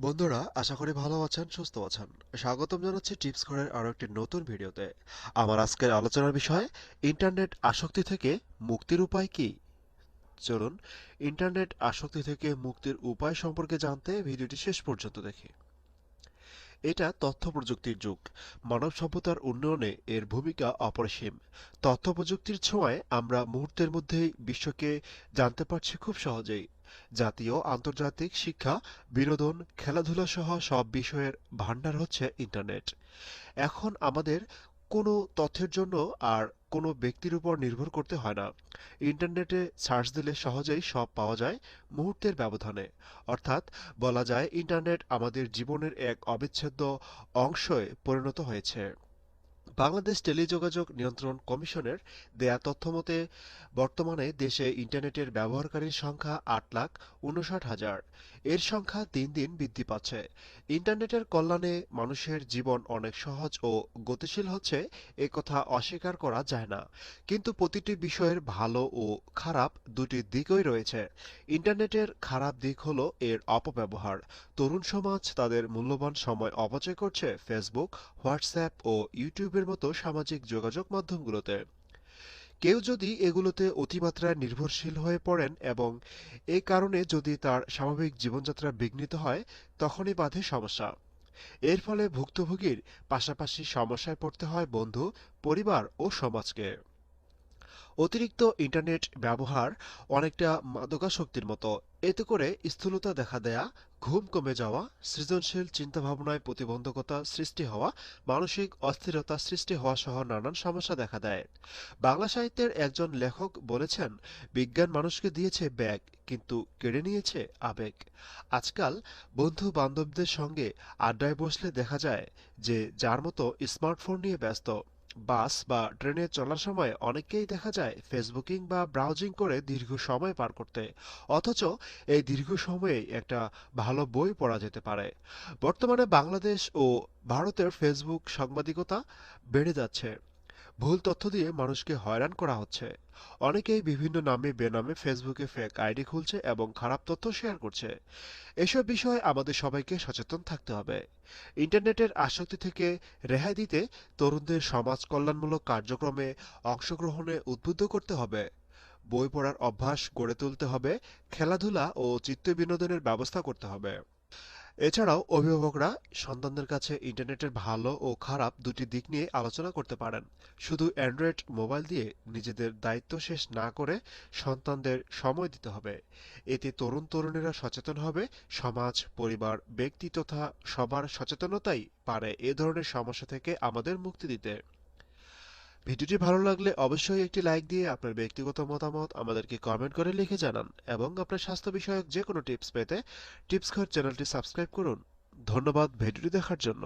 বন্ধুরা, আশা করি ভালো আছেন, সুস্থ আছেন। স্বাগতম জানাচ্ছি টিপস ঘরের আরও একটি নতুন ভিডিওতে। আমার আজকের আলোচনার বিষয়, ইন্টারনেট আসক্তি থেকে মুক্তির উপায় কি? চলুন, ইন্টারনেট আসক্তি থেকে মুক্তির উপায় সম্পর্কে জানতে ভিডিওটি শেষ পর্যন্ত দেখি। এটা তথ্য প্রযুক্তির যুগ। মানব সভ্যতার উন্নয়নে এর ভূমিকা অপরিসীম। তথ্য প্রযুক্তির ছোঁয়ায় আমরা মুহূর্তের মধ্যেই বিশ্বকে জানতে পারছি খুব সহজেই। জাতীয় আন্তর্জাতিক শিক্ষা, বিনোদন, খেলাধুলা সহ সব বিষয়ের ভান্ডার হচ্ছে ইন্টারনেট। এখন আমাদের কোনো তথ্যের জন্য আর কোনো ব্যক্তির উপর নির্ভর করতে হয় না। ইন্টারনেটে সার্চ দিলে সহজেই সব পাওয়া যায় মুহূর্তের ব্যবধানে। অর্থাৎ বলা যায় ইন্টারনেট আমাদের জীবনের এক অবিচ্ছেদ্য অংশে পরিণত হয়েছে। বাংলাদেশ টেলিযোগাযোগ নিয়ন্ত্রণ কমিশনের দেয়া তথ্যমতে, বর্তমানে দেশে ইন্টারনেটের ব্যবহারকারীর সংখ্যা আট লাখ উনষাট হাজার। এর সংখ্যা দিন দিন বৃদ্ধি পাচ্ছে। ইন্টারনেটের কল্যাণে মানুষের জীবন অনেক সহজ ও গতিশীল হচ্ছে, এ কথা অস্বীকার করা যায় না। কিন্তু প্রতিটি বিষয়ের ভালো ও খারাপ দুটি দিকই রয়েছে। ইন্টারনেটের খারাপ দিক হলো এর অপব্যবহার। তরুণ সমাজ তাদের মূল্যবান সময় অপচয় করছে, ফেসবুক, হোয়াটসঅ্যাপ ও ইউটিউবের মতো সামাজিক যোগাযোগ মাধ্যমগুলোতে। কেউ যদি এগুলোতে অতিমাত্রায় নির্ভরশীল হয়ে পড়েন এবং এ কারণে যদি তার স্বাভাবিক জীবনযাত্রা বিঘ্নিত হয়, তখনই বাধে সমস্যা। এর ফলে ভুক্তভোগীর পাশাপাশি সমস্যায় পড়তে হয় বন্ধু, পরিবার ও সমাজকে। অতিরিক্ত ইন্টারনেট ব্যবহার অনেকটা মাদকাসক্তির মতো। এতে করে স্থূলতা দেখা দেয়া, ঘুম কমে যাওয়া, সৃজনশীল চিন্তাভাবনায় প্রতিবন্ধকতা সৃষ্টি হওয়া, মানসিক অস্থিরতা সৃষ্টি হওয়া সহ নানান সমস্যা দেখা দেয়। বাংলা সাহিত্যের একজন লেখক বলেছেন, বিজ্ঞান মানুষকে দিয়েছে ব্যাগ, কিন্তু কেড়ে নিয়েছে আবেগ। আজকাল বন্ধু বান্ধবদের সঙ্গে আড্ডায় বসলে দেখা যায় যে, যার মতো স্মার্টফোন নিয়ে ব্যস্ত। বাস বা ট্রেনে চলার সময় অনেককেই দেখা যায় ফেসবুকিং বা ব্রাউজিং করে দীর্ঘ সময় পার করতে। অথচ এই দীর্ঘ সময়ে একটা ভালো বই পড়া যেতে পারে। বর্তমানে বাংলাদেশ ও ভারতের ফেসবুক সাংবাদিকতা বেড়ে যাচ্ছে। ভুল তথ্য দিয়ে মানুষকে হয়রান করা হচ্ছে। অনেকেই বিভিন্ন নামে বেনামে ফেসবুকে ফেক আইডি খুলছে এবং খারাপ তথ্য শেয়ার করছে। এসব বিষয়ে আমাদের সবাইকে সচেতন থাকতে হবে। ইন্টারনেটের আসক্তি থেকে রেহাই দিতে তরুণদের সমাজ কল্যাণমূলক কার্যক্রমে অংশগ্রহণে উদ্বুদ্ধ করতে হবে। বই পড়ার অভ্যাস গড়ে তুলতে হবে, খেলাধুলা ও চিত্ত বিনোদনের ব্যবস্থা করতে হবে। এছাড়াও অভিভাবকরা সন্তানদের কাছে ইন্টারনেটের ভালো ও খারাপ দুটি দিক নিয়ে আলোচনা করতে পারেন। শুধু অ্যান্ড্রয়েড মোবাইল দিয়ে নিজেদের দায়িত্ব শেষ না করে সন্তানদের সময় দিতে হবে। এতে তরুণ তরুণীরা সচেতন হবে, সমাজ, পরিবার, ব্যক্তি তথা সবার সচেতনতাই পারে। এ ধরনের সমস্যা থেকে আমাদের মুক্তি দিতে। ভিডিওটি ভালো লাগলে অবশ্যই একটি লাইক দিয়ে আপনার ব্যক্তিগত মতামত আমাদেরকে কমেন্ট করে লিখে জানান এবং আপনার স্বাস্থ্য বিষয়ক যে কোনো টিপস পেতে টিপস ঘর চ্যানেলটি সাবস্ক্রাইব করুন। ধন্যবাদ ভিডিওটি দেখার জন্য।